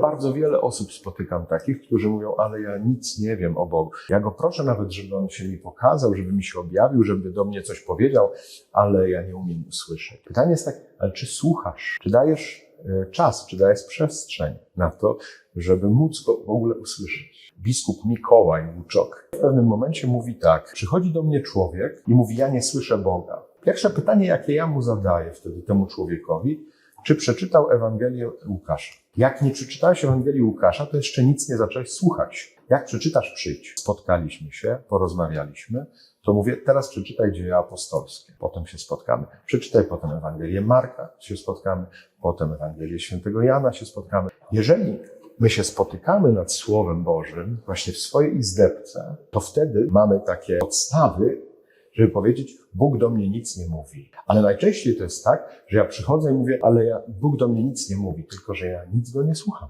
Bardzo wiele osób spotykam takich, którzy mówią, ale ja nic nie wiem o Bogu. Ja go proszę nawet, żeby on się mi pokazał, żeby mi się objawił, żeby do mnie coś powiedział, ale ja nie umiem usłyszeć. Pytanie jest takie, ale czy słuchasz? Czy dajesz e, czas, czy dajesz przestrzeń na to, żeby móc go w ogóle usłyszeć? Biskup Mikołaj Łuczok w pewnym momencie mówi tak, przychodzi do mnie człowiek i mówi, ja nie słyszę Boga. Pierwsze pytanie, jakie ja mu zadaję wtedy temu człowiekowi, czy przeczytał Ewangelię Łukasza? Jak nie przeczytałeś Ewangelii Łukasza, to jeszcze nic nie zacząłeś słuchać. Jak przeczytasz, przyjdź. Spotkaliśmy się, porozmawialiśmy, to mówię, teraz przeczytaj dzieje apostolskie, potem się spotkamy. Przeczytaj potem Ewangelię Marka, się spotkamy, potem Ewangelię Świętego Jana, się spotkamy. Jeżeli my się spotykamy nad Słowem Bożym, właśnie w swojej izdebce, to wtedy mamy takie podstawy, żeby powiedzieć, Bóg do mnie nic nie mówi. Ale najczęściej to jest tak, że ja przychodzę i mówię, ale ja, Bóg do mnie nic nie mówi, tylko że ja nic go nie słucham.